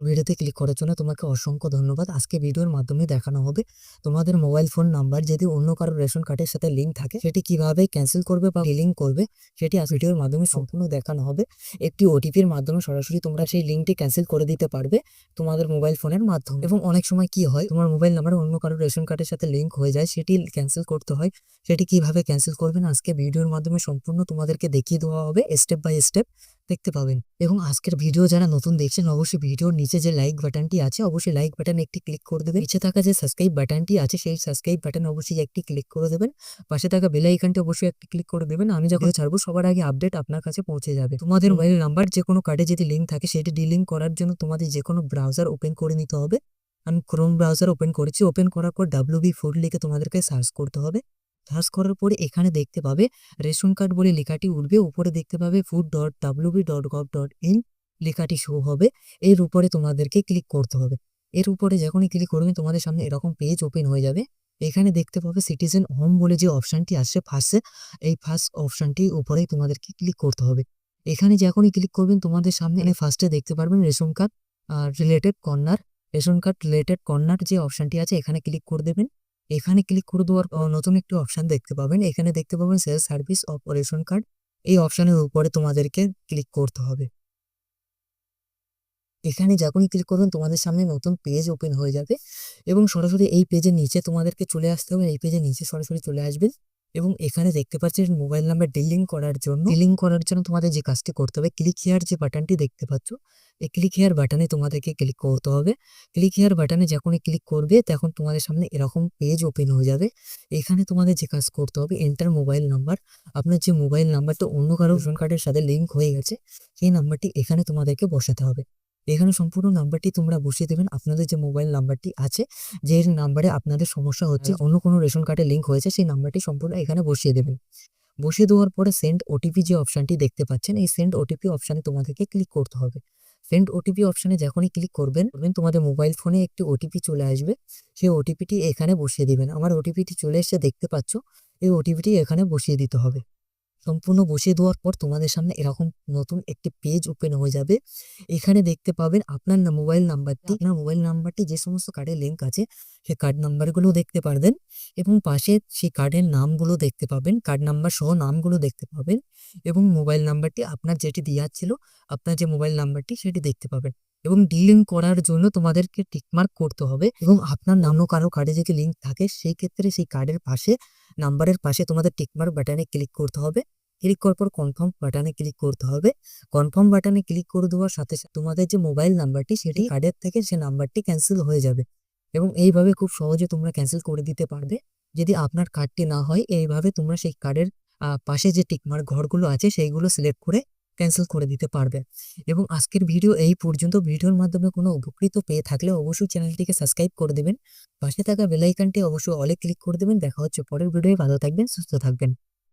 ভিডিওতে ক্লিক করার জন্য তোমাকে অসংখ্য ধন্যবাদ। আজকে ভিডিওর মাধ্যমে দেখানো হবে তোমাদের মোবাইল ফোন নাম্বার যদি অন্য কারও রেশন কার্ডের সাথে লিঙ্ক থাকে, সেটি কীভাবে ক্যান্সেল করবে বা লিঙ্ক করবে, সেটি ভিডিওর মাধ্যমে সম্পূর্ণ দেখানো হবে। একটি ওটিপির মাধ্যমে সরাসরি তোমরা সেই লিঙ্কটি ক্যান্সেল করে দিতে পারবে তোমাদের মোবাইল ফোনের মাধ্যমে। এবং অনেক সময় কি হয়, তোমার মোবাইল নাম্বার অন্য কারও রেশন কার্ডের সাথে লিঙ্ক হয়ে যায়, সেটি ক্যান্সেল করতে হয়, সেটি কীভাবে ক্যান্সেল করবেন আজকে ভিডিওর মাধ্যমে সম্পূর্ণ তোমাদেরকে দেখিয়ে দেওয়া হবে স্টেপ বাই স্টেপ দেখতে পাবেন। এবং আজকের ভিডিও যারা নতুন দেখছেন অবশ্যই ভিডিওর নিচে যে লাইক বাটনটি আছে অবশ্যই লাইক বাটনে একটি ক্লিক করে দেবেন। নিচে থাকা যে সাবস্ক্রাইব বাটনটি আছে সেই সাবস্ক্রাইব বাটনে অবশ্যই একটি ক্লিক করে দেবেন। পাশে থাকা বেল আইকনটি অবশ্যই একটি ক্লিক করে দেবেন। আমি যখন ছাড়বো সবার আগে আপডেট আপনার কাছে পৌঁছে যাবে। তোমাদের মোবাইল নাম্বার যে কোনো কার্ডে যদি লিঙ্ক থাকে সেটি ডিলিঙ্ক করার জন্য তোমাদের যে কোনো ব্রাউজার ওপেন করে নিতে হবে। আমি ক্রোম ব্রাউজার ওপেন করেছি। ওপেন করার পর ডাব্লিউ বি ফোর লিখে তোমাদেরকে সার্চ করতে হবে। সার্চ করার পরে এখানে দেখতে পাবে রেশন কার্ড বলে লেখাটি উঠবে। উপরে দেখতে পাবে food dot WB dot gov dot in লেখাটি শো হবে। এর উপরে তোমাদেরকে ক্লিক করতে হবে। এর উপরে যখনই ক্লিক করবে তোমাদের সামনে এরকম পেজ ওপেন হয়ে যাবে। এখানে দেখতে পাবে সিটিজেন হোম বলে যে অপশানটি আসছে ফার্স্টে এই ফার্স্ট অপশানটি উপরেই তোমাদেরকে ক্লিক করতে হবে। এখানে যখনই ক্লিক করবেন তোমাদের সামনে ফার্স্টে দেখতে পারবেন ration card related corner ration card related corner যে অপশানটি আছে এখানে ক্লিক করে দেবেন। এখানে ক্লিক করে দেওয়ার নতুন একটি অপশান দেখতে পাবেন। এখানে দেখতে পাবেন sales service of ration card এই অপশানের উপরে তোমাদেরকে ক্লিক করতে হবে। এখানে যখনই ক্লিক করবেন, তোমাদের সামনে নতুন পেজ ওপেন হয়ে যাবে এবং সরাসরি এই পেজের নিচে তোমাদেরকে চলে আসতে হবে। এই পেজের নিচে সরাসরি চলে আসবেন। এবং এখানে দেখতে পাচ্ছেন মোবাইল নাম্বার ডিলিং করার জন্য ডিলিং করার জন্য তোমাদের যে কাজটি করতে হবে ক্লিক হেয়ার যে বাটনটি দেখতে পাচ্ছ, এই ক্লিক হেয়ার বাটনে তোমাদেরকে ক্লিক করতে হবে। ক্লিক হেয়ার বাটনে যখনই ক্লিক করবে, তখন তোমাদের সামনে এরকম পেজ ওপেন হয়ে যাবে। এখানে তোমাদের যে কাজ করতে হবে এন্টার মোবাইল নাম্বার আপনার যে মোবাইল নাম্বারটা অন্য কারও রেশন কার্ডের সাথে লিঙ্ক হয়ে গেছে, সেই নাম্বারটি এখানে তোমাদেরকে বসাতে হবে। এখানে সম্পূর্ণ নাম্বারটি তোমরা বসিয়ে দেবেন। আপনাদের যে মোবাইল নাম্বারটি আছে যে নাম্বারে আপনাদের সমস্যা হচ্ছে অন্য কোনো রেশন কার্ডে লিঙ্ক হয়েছে সেই নাম্বারটি সম্পূর্ণ এখানে বসিয়ে দেবেন। বসিয়ে দেওয়ার পরে সেন্ড ওটিপি যে অপশানটি দেখতে পাচ্ছেন এই সেন্ড ওটিপি অপশানে তোমাদেরকে ক্লিক করতে হবে। সেন্ড ওটিপি অপশানে যখনই ক্লিক করবেন তোমাদের মোবাইল ফোনে একটি ওটিপি চলে আসবে। সেই ওটিপিটি এখানে বসিয়ে দিবেন। আমার ওটিপিটি চলে এসে দেখতে পাচ্ছ এই ওটিপিটি এখানে বসিয়ে দিতে হবে। সম্পূর্ণ বসিয়ে দেওয়ার পর তোমাদের সামনে এরকম নতুন একটি পেজ ওপেন হয়ে যাবে। এখানে দেখতে পাবেন আপনার মোবাইল নাম্বারটি আপনার মোবাইল নাম্বারটি যে সমস্ত কার্ডের লিঙ্ক আছে, সেই কার্ড নাম্বারগুলো দেখতে পারবেন এবং পাশে সেই কার্ডের নামগুলো দেখতে পাবেন। কার্ড নাম্বার সহ নামগুলো দেখতে পাবেন এবং মোবাইল নাম্বারটি আপনার যেটি দেওয়া ছিল, আপনার যে মোবাইল নাম্বারটি সেটি দেখতে পাবেন। এবং ডিলিং করার জন্য তোমাদেরকে টিকমার্ক করতে হবে এবং আপনার নামও কারও কার্ডে যদি লিঙ্ক থাকে, সেই ক্ষেত্রে সেই কার্ডের পাশে নাম্বারের পাশে তোমাদের টিকমার্ক বাটনে ক্লিক করতে হবে। ক্লিক করার পর কনফার্ম বাটনে ক্লিক করতে হবে। কনফার্ম বাটনে ক্লিক করে দেওয়ার সাথে সাথে তোমাদের যে মোবাইল নাম্বারটি সেটি কার্ডের থেকে সে নাম্বারটি ক্যান্সেল হয়ে যাবে। এবং এইভাবে খুব সহজে তোমরা ক্যান্সেল করে দিতে পারবে। যদি আপনার কার্ডটি না হয়, এইভাবে তোমরা সেই কার্ডের পাশে যে টিকমার্ক ঘরগুলো আছে, সেইগুলো সিলেক্ট করে ক্যান্সেল করে দিতে পারবে। এবং আজকের ভিডিও এই পর্যন্ত। ভিডিওর মাধ্যমে কোনো উপকৃত পেয়ে থাকলে অবশ্যই চ্যানেলটিকে সাবস্ক্রাইব করে দেবেন। পাশে থাকা বেলাইকানটি অবশ্যই অলে ক্লিক করে দেবেন। দেখা হচ্ছে পরের ভিডিওয়ে ভালো থাকবেন, সুস্থ থাকবেন।